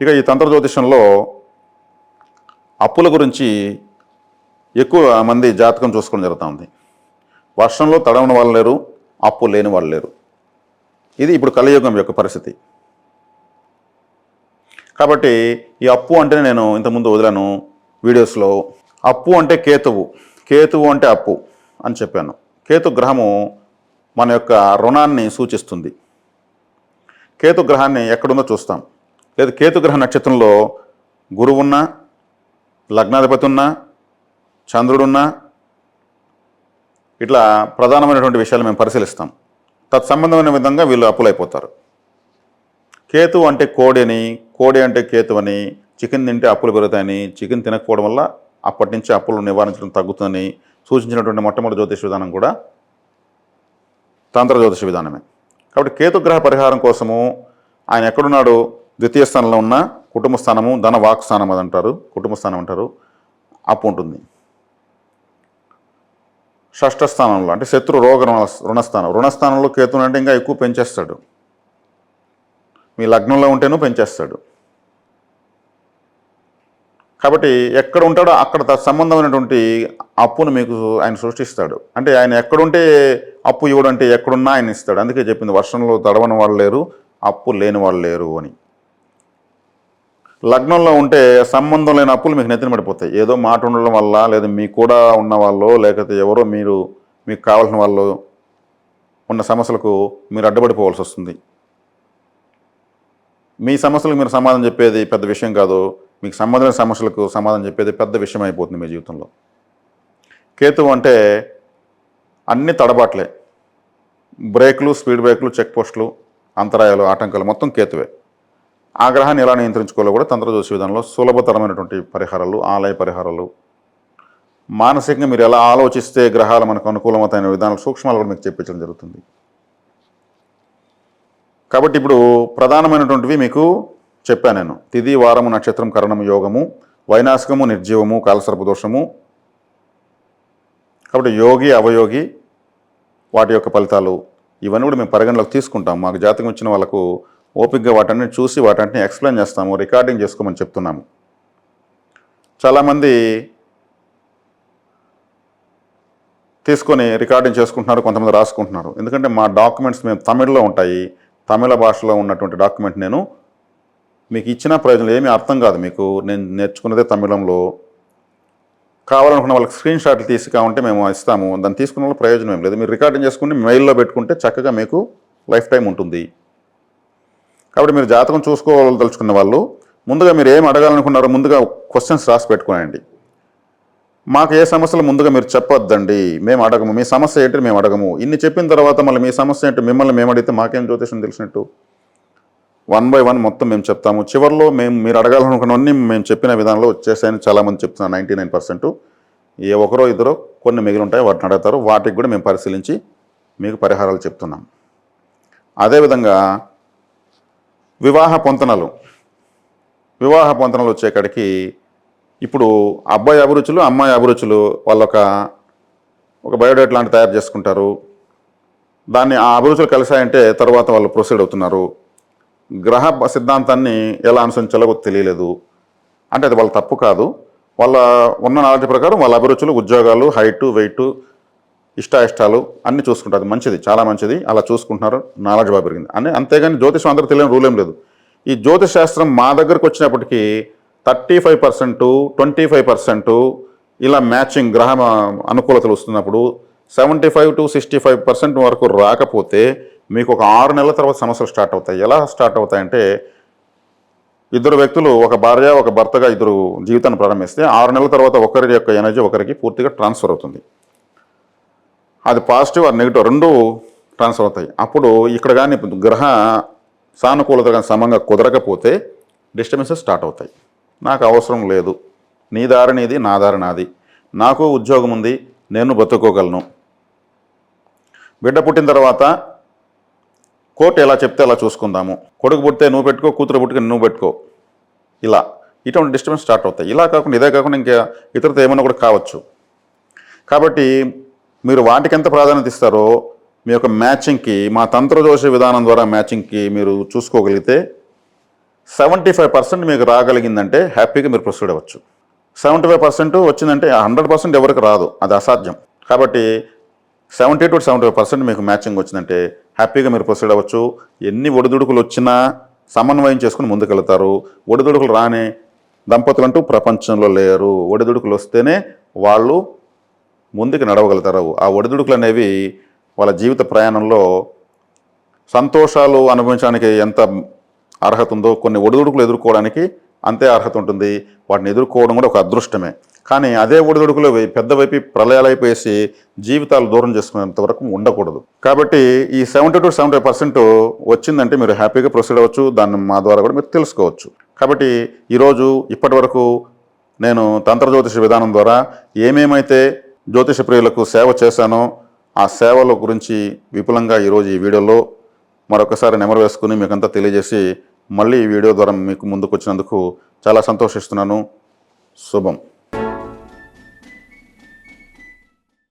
ఇక ఈ తంత్ర జ్యోతిషంలో అప్పుల గురించి ఎక్కువ మంది జాతకం చూసుకోవడం జరుగుతుంది. వర్షంలో తడవని వాళ్ళు లేరు అప్పు లేని వాళ్ళు లేరు. ఇది ఇప్పుడు కలియుగం యొక్క పరిస్థితి. కాబట్టి ఈ అప్పు అంటే నేను ఇంతకుముందు వదిలాను వీడియోస్లో. అప్పు అంటే కేతువు కేతువు అంటే అప్పు అని చెప్పాను. కేతు గ్రహము మన యొక్క రుణాన్ని సూచిస్తుంది. కేతు గ్రహాన్ని ఎక్కడుందో చూస్తాం. లేదా కేతు గ్రహ నక్షత్రంలో గురువు ఉన్నా లగ్నాధిపతి ఉన్నా చంద్రుడున్నా ఇట్లా ప్రధానమైనటువంటి విషయాలు మేము పరిశీలిస్తాం. తత్సంబంధమైన విధంగా వీళ్ళు అప్పులైపోతారు కేతు అంటే కోడి అని కోడి అంటే కేతు అని చికెన్ తింటే అప్పులు పెరుగుతాయని చికెన్ తినకపోవడం వల్ల అప్పటి నుంచి అప్పులు నివారించడం తగ్గుతుందని సూచించినటువంటి మొట్టమొదటి జ్యోతిష విధానం కూడా తంత్ర జ్యోతిష విధానమే. కాబట్టి కేతుగ్రహ పరిహారం కోసము ఆయన ఎక్కడున్నాడు? ద్వితీయ స్థానంలో ఉన్న కుటుంబ స్థానము ధన వాక్ స్థానం అది అంటారు. కుటుంబ స్థానం అంటారు. అప్పు ఉంటుంది. షష్ఠ స్థానంలో అంటే శత్రు రోగ రుణ రుణస్థానం. రుణస్థానంలో కేతుని అంటే ఇంకా ఎక్కువ పెంచేస్తాడు. మీ లగ్నంలో ఉంటేనూ పెంచేస్తాడు. కాబట్టి ఎక్కడ ఉంటాడో అక్కడ సంబంధమైనటువంటి అప్పును మీకు ఆయన సృష్టిస్తాడు. అంటే ఆయన ఎక్కడుంటే అప్పు ఇవ్వడం అంటే ఎక్కడున్నా ఆయన ఇస్తాడు. అందుకే చెప్పింది వర్షంలో తడవని వాళ్ళు లేరు అప్పు లేని వాళ్ళు లేరు అని. లగ్నంలో ఉంటే సంబంధం లేని అప్పులు మీకు నెత్తిన పడిపోతాయి. ఏదో మాట ఉండడం వల్ల లేదా మీ కూడా ఉన్న వాళ్ళు లేకపోతే ఎవరో మీరు మీకు కావాల్సిన వాళ్ళు ఉన్న సమస్యలకు మీరు అడ్డుపడిపోవాల్సి వస్తుంది. మీ సమస్యలకు మీరు సమాధానం చెప్పేది పెద్ద విషయం కాదు. మీకు సంబంధమైన సమస్యలకు సమాధానం చెప్పేది పెద్ద విషయం అయిపోతుంది మీ జీవితంలో. కేతువు అంటే అన్ని తడబాట్లే. బ్రేక్లు స్పీడ్ బ్రేక్లు చెక్ పోస్టులు అంతరాయాలు ఆటంకాలు మొత్తం కేతువే. ఆ గ్రహాన్ని ఎలా నియంత్రించుకోవాలో కూడా తంత్రదోష విధానంలో సులభతరమైనటువంటి పరిహారాలు ఆలయ పరిహారాలు. మానసికంగా మీరు ఎలా ఆలోచిస్తే గ్రహాలు మనకు అనుకూలమతైన విధానాలు సూక్ష్మాలు కూడా మీకు చెప్పించడం జరుగుతుంది. కాబట్టి ఇప్పుడు ప్రధానమైనటువంటివి మీకు చెప్పాను నేను. తిది వారము నక్షత్రం కరణము యోగము వైనాశికము నిర్జీవము కాలసర్ప దోషము. కాబట్టి యోగి అవయోగి వాటి యొక్క ఫలితాలు ఇవన్నీ కూడా మేము పరిగణలోకి తీసుకుంటాం. మాకు జాతకం ఇచ్చిన వాళ్ళకు ఓపికగా వాటన్ని చూసి వాటన్ని ఎక్స్ప్లెయిన్ చేస్తాము రికార్డింగ్ చేసుకోమని చెప్తున్నాము. చాలామంది తీసుకొని రికార్డింగ్ చేసుకుంటున్నారు కొంతమంది రాసుకుంటున్నారు. ఎందుకంటే మా డాక్యుమెంట్స్ మేము తమిళ్ళో ఉంటాయి. తమిళ భాషలో ఉన్నటువంటి డాక్యుమెంట్ నేను మీకు ఇచ్చిన ప్రయోజనం ఏమీ అర్థం కాదు. మీకు నేను నేర్చుకున్నదే తమిళంలో. కావాలనుకున్న వాళ్ళకి స్క్రీన్ షాట్లు తీసి కావంటే మేము ఇస్తాము. దాన్ని తీసుకున్న వాళ్ళ ప్రయోజనం ఏం లేదు. మీరు రికార్డింగ్ చేసుకుంటే మెయిల్లో పెట్టుకుంటే చక్కగా మీకు లైఫ్ టైం ఉంటుంది. కాబట్టి మీరు జాతకం చూసుకోవాలదలుచుకున్న వాళ్ళు ముందుగా మీరు ఏం అడగాలనుకున్నారో ముందుగా క్వశ్చన్స్ రాసి పెట్టుకోనండి మాకు ఏ సమస్యలు ముందుగా మీరు చెప్పొద్దండి. మేము అడగము. మీ సమస్య ఏంటి మేము అడగము. ఇన్ని చెప్పిన తర్వాత మళ్ళీ మీ సమస్య ఏంటి మిమ్మల్ని మేము అడిగితే మాకేం జ్యోతిషం తెలిసినట్టు? వన్ బై వన్ మొత్తం మేము చెప్తాము. చివరిలో మేము మీరు అడగాలనుకున్నవన్నీ మేము చెప్పిన విధానంలో వచ్చేసాయని చాలామంది చెప్తున్నారు. నైంటీ నైన్ పర్సెంట్ ఏ ఒకరో ఇద్దరో కొన్ని మిగిలి ఉంటాయి వాటిని అడుగుతారు. వాటికి కూడా మేము పరిశీలించి మీకు పరిహారాలు చెప్తున్నాం. అదేవిధంగా వివాహ పొంతనలు. వివాహ పొంతనలు వచ్చేకాడికి ఇప్పుడు అబ్బాయి అభిరుచులు అమ్మాయి అభిరుచులు వాళ్ళొక ఒక బయోడేట్ లాంటి తయారు చేసుకుంటారు. దాన్ని ఆ అభిరుచులు కలిసాయంటే తర్వాత వాళ్ళు ప్రొసీడ్ అవుతున్నారు. గ్రహ సిద్ధాంతాన్ని ఎలా అనుసరించాలో తెలియలేదు. అంటే అది వాళ్ళ తప్పు కాదు. వాళ్ళ ఉన్న నాలెడ్జ్ ప్రకారం వాళ్ళ అభిరుచులు ఉద్యోగాలు హైటు వెయిట్ ఇష్టాయిష్టాలు అన్నీ చూసుకుంటారు. మంచిది చాలా మంచిది. అలా చూసుకుంటున్నారు నాలెడ్జ్ బాగా పెరిగింది. అని అంతేగాని జ్యోతిషం అందరూ తెలియని రూల్ ఏం లేదు. ఈ జ్యోతిష్ శాస్త్రం మా దగ్గరకు వచ్చినప్పటికీ thirty five percent twenty five percent ఇలా మ్యాచింగ్ గ్రహ అనుకూలతలు వస్తున్నప్పుడు seventy five to sixty five percent వరకు రాకపోతే మీకు ఒక ఆరు నెలల తర్వాత సమస్యలు స్టార్ట్ అవుతాయి. ఎలా స్టార్ట్ అవుతాయంటే ఇద్దరు వ్యక్తులు ఒక భార్య ఒక భర్తగా ఇద్దరు జీవితాన్ని ప్రారంభిస్తే ఆరు నెలల తర్వాత ఒకరి యొక్క ఎనర్జీ ఒకరికి పూర్తిగా ట్రాన్స్ఫర్ అవుతుంది. అది పాజిటివ్ ఆర్ నెగిటివ్ రెండు ట్రాన్స్ఫర్ అవుతాయి. అప్పుడు ఇక్కడ కానీ గ్రహ సానుకూలత కానీ సమంగా కుదరకపోతే డిస్టర్బెన్సెస్ స్టార్ట్ అవుతాయి. నాకు అవసరం లేదు. నీ దారి నీది నా దారి నాది నాకు ఉద్యోగం ఉంది నేను బతుకోగలను. బిడ్డ పుట్టిన తర్వాత కోర్టు ఎలా చెప్తే అలా చూసుకుందాము. కొడుకు పుట్టితే నువ్వు పెట్టుకో కూతురు పుట్టుకు నువ్వు పెట్టుకో. ఇలా. ఇటువంటి డిస్టర్బెన్స్ స్టార్ట్ అవుతాయి. ఇలా కాకుండా ఇదే కాకుండా ఇంకా ఇతరత ఏమైనా కూడా కావచ్చు. కాబట్టి మీరు వాటికి ఎంత ప్రాధాన్యత ఇస్తారో మీ యొక్క మ్యాచింగ్కి మా తంత్రదోష విధానం ద్వారా మ్యాచింగ్కి మీరు చూసుకోగలిగితే సెవెంటీ ఫైవ్ పర్సెంట్ మీకు రాగలిగిందంటే హ్యాపీగా మీరు ప్రొసీడ్ అవ్వచ్చు. సెవెంటీ ఫైవ్ పర్సెంట్ వచ్చిందంటే హండ్రెడ్ పర్సెంట్ ఎవరికి రాదు. అది అసాధ్యం. కాబట్టి seventy to seventy five percent మీకు మ్యాచింగ్ వచ్చిందంటే హ్యాపీగా మీరు ప్రొసీడ్ అవ్వచ్చు. ఎన్ని ఒడిదుడుకులు వచ్చినా సమన్వయం చేసుకుని ముందుకెళ్తారు. ఒడిదుడుకులు రాని దంపతులు అంటూ ప్రపంచంలో లేరు. ఒడిదుడుకులు వస్తేనే వాళ్ళు ముందుకు నడవగలుగుతారు. ఆ ఒడిదుడుకులు అనేవి వాళ్ళ జీవిత ప్రయాణంలో సంతోషాలు అనుభవించడానికి ఎంత అర్హత ఉందో కొన్ని ఒడిదుడుకులు ఎదుర్కోవడానికి అంతే అర్హత ఉంటుంది. వాటిని ఎదుర్కోవడం కూడా ఒక అదృష్టమే. కానీ అదే ఒడిదుడుకులు పెద్దవైపు పెద్ద ప్రళయాలు అయిపోయేసి జీవితాలు దూరం చేసుకునేంత వరకు ఉండకూడదు. కాబట్టి ఈ సెవెంటీ టు సెవెంటీ పర్సెంట్ వచ్చిందంటే మీరు హ్యాపీగా ప్రొసీడ్ అవ్వచ్చు. దాన్ని మా ద్వారా కూడా మీరు తెలుసుకోవచ్చు. కాబట్టి ఈరోజు ఇప్పటి వరకు నేను తంత్రజ్యోతిష విధానం ద్వారా ఏమేమైతే జ్యోతిష ప్రియులకు సేవ చేశానో. ఆ సేవల గురించి విపులంగా ఈరోజు ఈ వీడియోలో మరొకసారి నెమరు వేసుకుని మీకంతా తెలియజేసి మళ్ళీ ఈ వీడియో ద్వారా మీకు ముందుకు వచ్చినందుకు చాలా సంతోషిస్తున్నాను. శుభం.